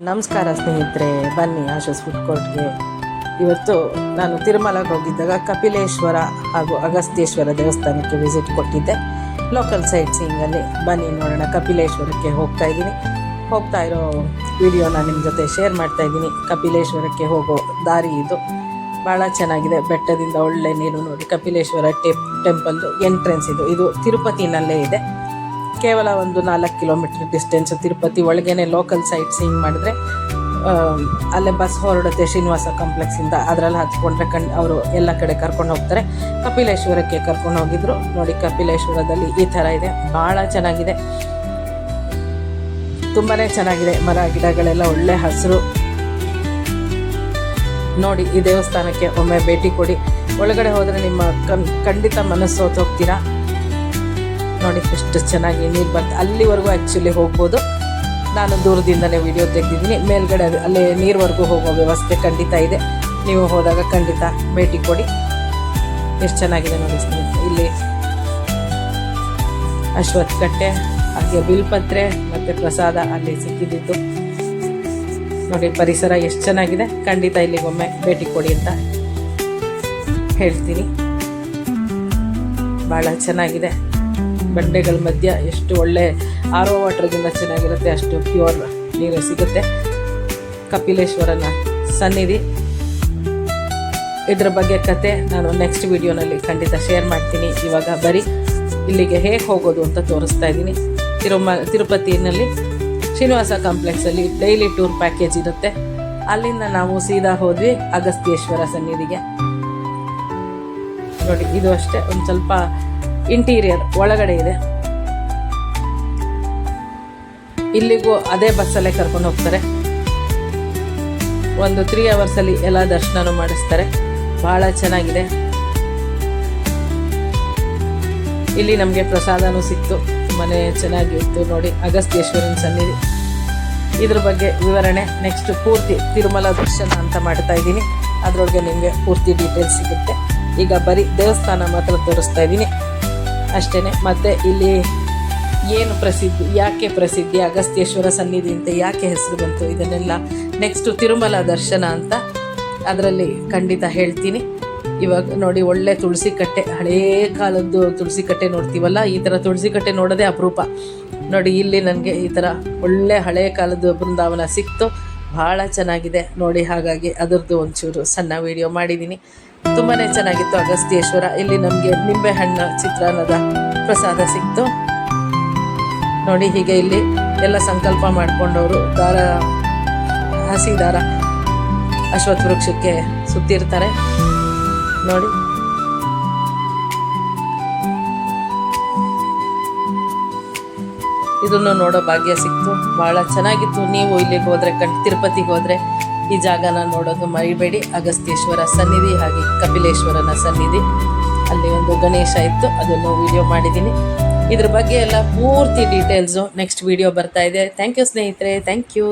ನಮಸ್ಕಾರ ಸ್ನೇಹಿತರೆ, ಬನ್ನಿ ಆಶೋಸ್ ಫುಡ್ ಕೋರ್ಟ್ಗೆ ಇವತ್ತು ನಾನು ತಿರುಮಲಕ್ಕೆ ಹೋಗಿದ್ದಾಗ ಕಪಿಲೇಶ್ವರ ಹಾಗೂ ಅಗಸ್ತ್ಯೇಶ್ವರ ದೇವಸ್ಥಾನಕ್ಕೆ ವಿಸಿಟ್ ಕೊಟ್ಟಿದ್ದೆ. ಲೋಕಲ್ ಸೈಟ್ ಸೀಯಿಂಗಲ್ಲಿ ಬನ್ನಿ ನೋಡೋಣ, ಕಪಿಲೇಶ್ವರಕ್ಕೆ ಹೋಗ್ತಾ ಇದ್ದೀನಿ. ಹೋಗ್ತಾ ಇರೋ ವಿಡಿಯೋನ ನಿಮ್ಮ ಜೊತೆ ಶೇರ್ ಮಾಡ್ತಾ ಇದ್ದೀನಿ. ಕಪಿಲೇಶ್ವರಕ್ಕೆ ಹೋಗೋ ದಾರಿ ಇದು. ಭಾಳ ಚೆನ್ನಾಗಿದೆ, ಬೆಟ್ಟದಿಂದ ಒಳ್ಳೆ ನೀರು ನೋಡಿ. ಕಪಿಲೇಶ್ವರ ಟೆಪ್ ಟೆಂಪಲ್ದು ಎಂಟ್ರೆನ್ಸ್ ಇದು. ಇದು ತಿರುಪತಿನಲ್ಲೇ ಇದೆ. ಕೇವಲ ಒಂದು ನಾಲ್ಕು ಕಿಲೋಮೀಟರ್ ಡಿಸ್ಟೆನ್ಸ್ ತಿರುಪತಿ ಒಳಗೇನೆ ಲೋಕಲ್ ಸೈಟ್ ಸೀಯಿಂಗ್ ಮಾಡಿದ್ರೆ ಅಲ್ಲೇ ಬಸ್ ಹೊರಡುತ್ತೆ ಶ್ರೀನಿವಾಸ ಕಾಂಪ್ಲೆಕ್ಸಿಂದ ಅದರಲ್ಲಿ ಹತ್ಕೊಂಡ್ರೆ ಕಣ್ ಅವರು ಎಲ್ಲ ಕಡೆ ಕರ್ಕೊಂಡು ಹೋಗ್ತಾರೆ. ಕಪಿಲೇಶ್ವರಕ್ಕೆ ಕರ್ಕೊಂಡು ಹೋಗಿದ್ರು. ನೋಡಿ ಕಪಿಲೇಶ್ವರದಲ್ಲಿ ಈ ಥರ ಇದೆ. ಭಾಳ ಚೆನ್ನಾಗಿದೆ. ತುಂಬಾ ಚೆನ್ನಾಗಿದೆ. ಮರ, ಗಿಡಗಳೆಲ್ಲ ಒಳ್ಳೆ ಹಸಿರು. ನೋಡಿ, ಈ ದೇವಸ್ಥಾನಕ್ಕೆ ಒಮ್ಮೆ ಭೇಟಿ ಕೊಡಿ. ಒಳಗಡೆ ಹೋದರೆ ನಿಮ್ಮ ಕಣ್ ಖಂಡಿತ ಮನಸ್ಸು ಸೋತು ಹೋಗ್ತೀರಾ? ನೋಡಿ ಎಷ್ಟು ಚೆನ್ನಾಗಿ ನೀರು ಬರ್ತದೆ ಅಲ್ಲಿವರೆಗೂ ಆ್ಯಕ್ಚುಲಿ ಹೋಗ್ಬೋದು. ನಾನು ದೂರದಿಂದಲೇ ವಿಡಿಯೋ ತೆಗೆದಿದ್ದೀನಿ. ಮೇಲ್ಗಡೆ ಅಲ್ಲೇ ನೀರ್ವರೆಗೂ ಹೋಗೋ ವ್ಯವಸ್ಥೆ ಖಂಡಿತ ಇದೆ. ನೀವು ಹೋದಾಗ ಖಂಡಿತ ಭೇಟಿ ಕೊಡಿ. ಎಷ್ಟು ಚೆನ್ನಾಗಿದೆ ನೋಡಿ ಇಲ್ಲಿ ಅಶ್ವತ್ಕಟ್ಟೆ ಹಾಗೆ ಬಿಲ್ಪತ್ರೆ ಮತ್ತು ಪ್ರಸಾದ ಅಲ್ಲಿ ಸಿಕ್ಕಿದ್ದು. ನೋಡಿ ಪರಿಸರ ಎಷ್ಟು ಚೆನ್ನಾಗಿದೆ. ಖಂಡಿತ ಇಲ್ಲಿಗೊಮ್ಮೆ ಭೇಟಿ ಕೊಡಿ ಅಂತ ಹೇಳ್ತೀನಿ. ಭಾಳ ಚೆನ್ನಾಗಿದೆ. ಬಂಡೆಗಳ ಮಧ್ಯ ಎಷ್ಟು ಒಳ್ಳೆ ಆರ್ ಒ ವಾಟರ್ಗಿಂತ ಚೆನ್ನಾಗಿರುತ್ತೆ, ಅಷ್ಟು ಪ್ಯೂರ್ ನೀರು ಸಿಗುತ್ತೆ. ಕಪಿಲೇಶ್ವರನ ಸನ್ನಿಧಿ. ಇದ್ರ ಬಗ್ಗೆ ಕತೆ ನಾನು ನೆಕ್ಸ್ಟ್ ವಿಡಿಯೋನಲ್ಲಿ ಖಂಡಿತ ಶೇರ್ ಮಾಡ್ತೀನಿ. ಇವಾಗ ಬರೀ ಇಲ್ಲಿಗೆ ಹೇಗೆ ಹೋಗೋದು ಅಂತ ತೋರಿಸ್ತಾ ಇದ್ದೀನಿ. ತಿರುಮ ತಿರುಪತಿನಲ್ಲಿ ಶ್ರೀನಿವಾಸ ಕಾಂಪ್ಲೆಕ್ಸಲ್ಲಿ ಡೈಲಿ ಟೂರ್ ಪ್ಯಾಕೇಜ್ ಇರುತ್ತೆ. ಅಲ್ಲಿಂದ ನಾವು ಸೀದಾ ಹೋದ್ವಿ ಅಗಸ್ತ್ಯೇಶ್ವರ ಸನ್ನಿಧಿಗೆ. ನೋಡಿ, ಇದು ಅಷ್ಟೇ. ಒಂದು ಸ್ವಲ್ಪ ಇಂಟೀರಿಯರ್ ಒಳಗಡೆ ಇದೆ. ಇಲ್ಲಿಗೂ ಅದೇ ಬಸ್ಸಲ್ಲೇ ಕರ್ಕೊಂಡು ಹೋಗ್ತಾರೆ. ಒಂದು ತ್ರೀ ಅವರ್ಸಲ್ಲಿ ಎಲ್ಲ ದರ್ಶನನೂ ಮಾಡಿಸ್ತಾರೆ. ಭಾಳ ಚೆನ್ನಾಗಿದೆ. ಇಲ್ಲಿ ನಮಗೆ ಪ್ರಸಾದನೂ ಸಿಕ್ತು. ಮನೆ ಚೆನ್ನಾಗಿತ್ತು ನೋಡಿ. ಅಗಸ್ತ್ಯೇಶ್ವರನ ಸನ್ನಿಧಿ. ಇದ್ರ ಬಗ್ಗೆ ವಿವರಣೆ ನೆಕ್ಸ್ಟ್ ಪೂರ್ತಿ ತಿರುಮಲ ದರ್ಶನ ಅಂತ ಮಾಡ್ತಾ ಇದ್ದೀನಿ. ಅದರೊಳಗೆ ನಿಮಗೆ ಪೂರ್ತಿ ಡೀಟೇಲ್ಸ್ ಸಿಗುತ್ತೆ. ಈಗ ಬರೀ ದೇವಸ್ಥಾನ ಮಾತ್ರ ತೋರಿಸ್ತಾ ಇದ್ದೀನಿ. ಅಷ್ಟೇ ಮತ್ತು ಇಲ್ಲಿ ಏನು ಪ್ರಸಿದ್ಧಿ, ಯಾಕೆ ಪ್ರಸಿದ್ಧಿ? ಅಗಸ್ತ್ಯೇಶ್ವರ ಸನ್ನಿಧಿ ಅಂತ ಯಾಕೆ ಹೆಸರು ಬಂತು? ಇದನ್ನೆಲ್ಲ ನೆಕ್ಸ್ಟು ತಿರುಮಲ ದರ್ಶನ ಅಂತ ಅದರಲ್ಲಿ ಖಂಡಿತ ಹೇಳ್ತೀನಿ. ಇವಾಗ ನೋಡಿ, ಒಳ್ಳೆ ತುಳಸಿ ಕಟ್ಟೆ, ಹಳೇ ಕಾಲದ್ದು ತುಳಸಿ ಕಟ್ಟೆ ನೋಡ್ತೀವಲ್ಲ, ಈ ಥರ ತುಳಸಿ ಕಟ್ಟೆ ನೋಡೋದೇ ಅಪರೂಪ. ನೋಡಿ, ಇಲ್ಲಿ ನನಗೆ ಈ ಥರ ಒಳ್ಳೆ ಹಳೆ ಕಾಲದ ಬೃಂದಾವನ ಸಿಕ್ತು. ಭಾಳ ಚೆನ್ನಾಗಿದೆ. ನೋಡಿ, ಹಾಗಾಗಿ ಅದರದ್ದು ಒಂಚೂರು ಸಣ್ಣ ವಿಡಿಯೋ ಮಾಡಿದ್ದೀನಿ ತುಂಬಾ ಚೆನ್ನಾಗಿತ್ತು ಅಗಸ್ತ್ಯೇಶ್ವರ. ಇಲ್ಲಿ ನಮಗೆ ನಿಂಬೆಹಣ್ಣು ಚಿತ್ರಾನ್ನದ ಪ್ರಸಾದ ಸಿಕ್ತು. ನೋಡಿ, ಹೀಗೆ ಇಲ್ಲಿ ಎಲ್ಲ ಸಂಕಲ್ಪ ಮಾಡ್ಕೊಂಡವರು ದಾರ ಹಸಿ ದಾರ ಅಶ್ವತ್ ವೃಕ್ಷಕ್ಕೆ ಸುತ್ತಿರ್ತಾರೆ. ನೋಡಿ. ಇದನ್ನು ನೋಡೋ ಭಾಗ್ಯ ಸಿಕ್ತು. ಭಾಳ ಚೆನ್ನಾಗಿತ್ತು. ನೀವು ಇಲ್ಲಿಗೆ ಹೋದ್ರೆ, ಕಣ್, ತಿರುಪತಿಗೆ ಹೋದರೆ ಈ ಜಾಗನ ನೋಡೋದು ಮರಿಬೇಡಿ. ಅಗಸ್ತ್ಯೇಶ್ವರ ಸನ್ನಿಧಿ ಹಾಗೆ ಕಪಿಲೇಶ್ವರನ ಸನ್ನಿಧಿ. ಅಲ್ಲಿ ಒಂದು ಗಣೇಶ ಇತ್ತು, ಅದನ್ನು ವಿಡಿಯೋ ಮಾಡಿದ್ದೀನಿ. ಇದ್ರ ಬಗ್ಗೆ ಎಲ್ಲ ಪೂರ್ತಿ ಡೀಟೇಲ್ಸು ನೆಕ್ಸ್ಟ್ ವಿಡಿಯೋ ಬರ್ತಾ ಇದೆ. ಥ್ಯಾಂಕ್ ಯು ಸ್ನೇಹಿತರೆ ಥ್ಯಾಂಕ್ ಯು